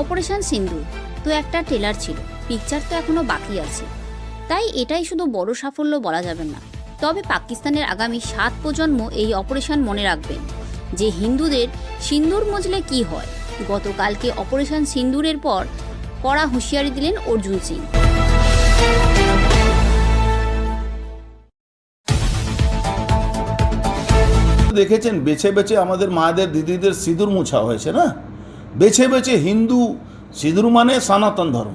Operation সিন্ধু। তো একটা trailer ছিল। পিকচার তো এখনও বাকি আছে। তাই এটাই শুধু বড় সাফল্য বলা যাবে না। তবে পাকিস্তানের আগামী সাত প্রজন্ম এই অপারেশন মনে রাখবেন। যে হিন্দুদের সিন্দুর মজলে কি হয়? গতকালকে অপারেশন সিন্দুরের পর কড়া হুঁশিয়ারি দিলেন অর্জুন সিং। দেখেছেন, বেছে বেছে আমাদের মায়েদের, দিদিদের সিঁদুর মোছা হয়েছে না? বেছে বেছে হিন্দু সিঁদুর মানে সনাতন ধর্ম।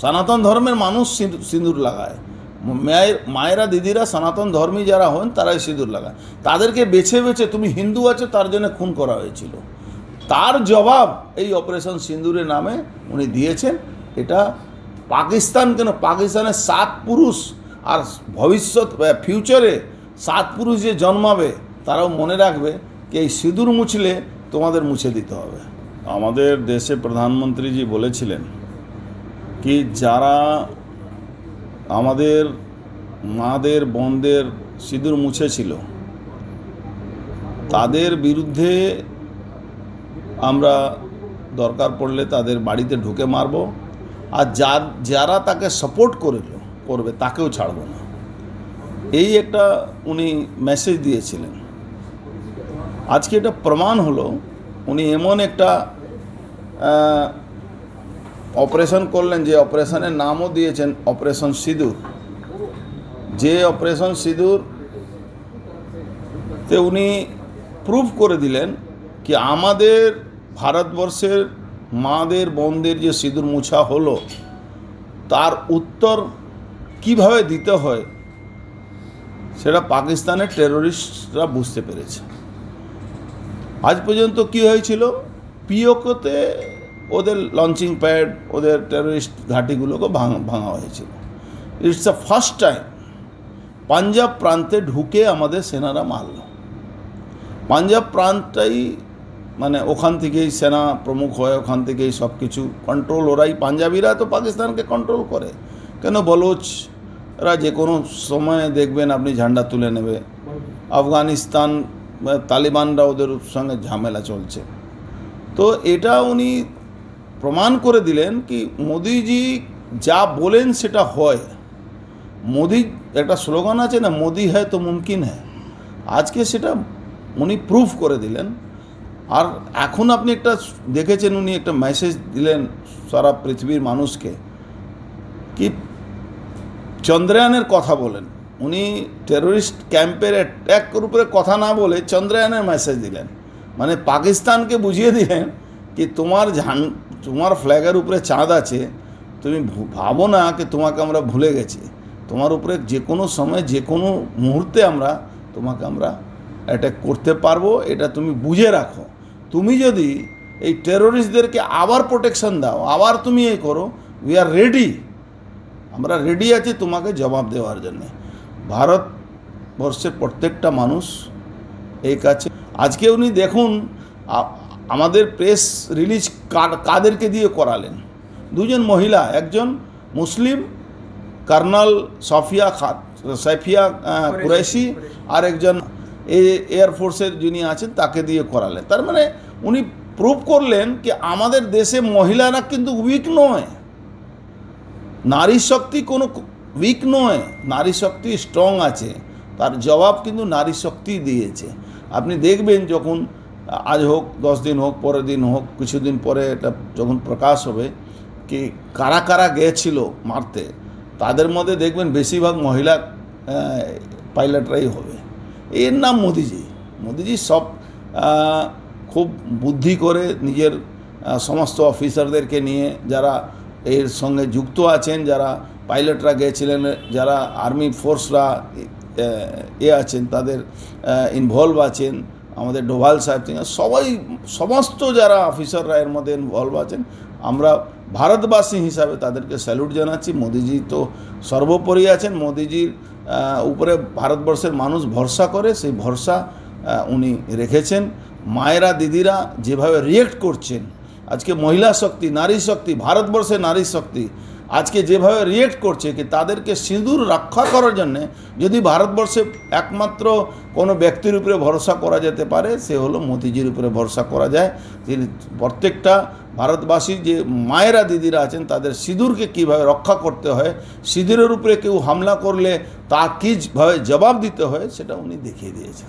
সনাতন ধর্মের মানুষ সিঁদুর- লাগায়। মায়ের, মায়েরা, দিদিরা সনাতন ধর্মী যারা হন, তারাই সিঁদুর লাগায়। তাদেরকে বেছে বেছে তুমি হিন্দু আছো, তার জন্য খুন করা হয়েছিল। তার জবাব এই অপারেশন সিন্দুরের নামে উনি দিয়েছেন। এটা পাকিস্তান কেন? পাকিস্তানের সাত পুরুষ আর ভবিষ্যৎ ফিউচারে সাত পুরুষ যে জন্মাবে, তারাও মনে রাখবে যে এই সিঁদুর মুছলে তোমাদের মুছে দিতে হবে। আমাদের দেশে প্রধানমন্ত্রীজি বলেছিলেন কি যারা আমাদের মাদের, বোনদের সিঁদুর মুছেছিল, তাদের বিরুদ্ধে আমরা দরকার পড়লে তাদের বাড়িতে ঢুকে মারব। আর যার যারা তাকে সাপোর্ট করিল, করবে, তাকেও ছাড়ব না। এই একটা উনি মেসেজ দিয়েছিলেন। আজকে এটা প্রমাণ হলো, উনি এমন একটা অপারেশন করলেন, যে অপারেশনের নামও দিয়েছেন অপারেশন সিঁদুর। যে অপারেশন সিঁদুর তে উনি প্রুভ করে দিলেন কি আমাদের ভারতবর্ষের মাদের, বোনদের যে সিঁদুর মুছা হলো, তার উত্তর কীভাবে দিতে হয়, সেটা পাকিস্তানের টেরোরিস্টরা বুঝতে পেরেছে। আজ পর্যন্ত কি হয়েছিল? পিওকোতে ওদের লঞ্চিং প্যাড ওদের টেরোরিস্ট ঘাঁটিগুলোকে ভাঙা ভাঙা হয়েছিল। It's the first time Punjab প্রান্তে ঢুকে আমাদের সেনারা মারল। পাঞ্জাব প্রান্তটাই মানে ওখান থেকেই সেনা প্রমুখ হয় ওখান থেকেই সব কিছু কন্ট্রোল ওরাই পাঞ্জাবিরা তো পাকিস্তানকে কন্ট্রোল করে। কেন বলোচ এরা যে কোনো সময়ে দেখবেন আপনি ঝান্ডা তুলে নেবে। আফগানিস্তান তালিবানরা ওদের সঙ্গে ঝামেলা চলছে। তো এটা উনি প্রমাণ করে দিলেন কি মোদিজি যা বলেন সেটা হয়। মোদি একটা স্লোগান আছে না, মোদি হ্যায় তো মুমকিন হ্যায়। আজকে সেটা উনি প্রুফ করে দিলেন। আর এখন আপনি একটা দেখেছেন উনি একটা মেসেজ দিলেন সারা পৃথিবীর মানুষকে কি চন্দ্রায়নের কথা বলেন। উনি টেরোরিস্ট ক্যাম্পের অ্যাট্যাকের উপরে কথা না বলে চন্দ্রায়নের মেসেজ দিলেন। মানে পাকিস্তানকে বুঝিয়ে দিলেন যে তোমার ঝান, তোমার ফ্ল্যাগের উপরে চাঁদ আছে, তুমি ভাবো না কি তোমাকে আমরা ভুলে গেছি। তোমার উপরে যে কোনো সময়, যে কোনো মুহূর্তে আমরা তোমাকে আমরা অ্যাটাক করতে পারব, এটা তুমি বুঝে রাখো। তুমি যদি এই টেরোরিস্টদেরকে আবার প্রোটেকশন দাও, আবার তুমি এই করো উই আর রেডি আমরা রেডি আছি তোমাকে জবাব দেওয়ার জন্যে। ভারতবর্ষের প্রত্যেকটা মানুষ এই কাছে আজকে উনি দেখুন আমাদের প্রেস রিলিজ কাদেরকে দিয়ে করালেন? দুজন মহিলা একজন মুসলিম কর্নাল সফিয়া খাত সাইফিয়া কুরাইশি। আর একজন এ- এয়ারফোর্সের যিনি আছেন তাকে দিয়ে করালেন। তার মানে উনি প্রুভ করলেন কি আমাদের দেশে মহিলারা কিন্তু উইক নয়। নারী শক্তি কোনো উইক নয় নারী শক্তি স্ট্রং আছে। তার জবাব কিন্তু নারী শক্তি দিয়েছে। আপনি দেখবেন যখন, আজ হোক, দশ দিন হোক, পরের দিন হোক, কিছুদিন পরে এটা যখন প্রকাশ হবে, কি, কারা কারা গিয়েছিল মারতে, তাদের মধ্যে দেখবেন বেশিরভাগ মহিলা পাইলটরাই হবে। এর নাম মোদিজি। মোদিজি সব খুব বুদ্ধি করে নিজের সমস্ত অফিসারদেরকে নিয়ে যারা এর সঙ্গে যুক্ত আছেন, যারা পাইলটরা গেছিলেন, যারা আর্মি ফোর্সরা এ আছেন, তাদের ইনভলভ আছেন, আমাদের ডোভাল সাহেব থেকে সবাই, সমস্ত যারা অফিসাররা এর মধ্যে ইনভলভ আছেন, আমরা ভারতবাসী হিসাবে তাদেরকে স্যালুট জানাচ্ছি। মোদিজি তো সর্বোপরি আছেন। মোদিজির উপরে ভারতবর্ষের মানুষ ভরসা করে, সেই ভরসা উনি রেখেছেন। মায়েরা, দিদিরা যেভাবে রিয়েক্ট করছেন, আজকে মহিলা শক্তি, নারী শক্তি ভারতবর্ষের নারী শক্তি আজকে যেভাবে রিয়েক্ট করছে কি তাদেরকে সিঁদুর রক্ষা করার জন্যে যদি ভারতবর্ষে একমাত্র কোনো ব্যক্তির উপরে ভরসা করা যেতে পারে, সে হলো মোদিজির উপরে ভরসা করা যায়। তিনি প্রত্যেকটা ভারতবাসী যে মায়েরা দিদিরা আছেন, তাদের সিঁদুরকে কীভাবে রক্ষা করতে হয়, সিঁদুরের উপরে কেউ হামলা করলে তা কীভাবে জবাব দিতে হয়, সেটা উনি দেখিয়ে দিয়েছেন।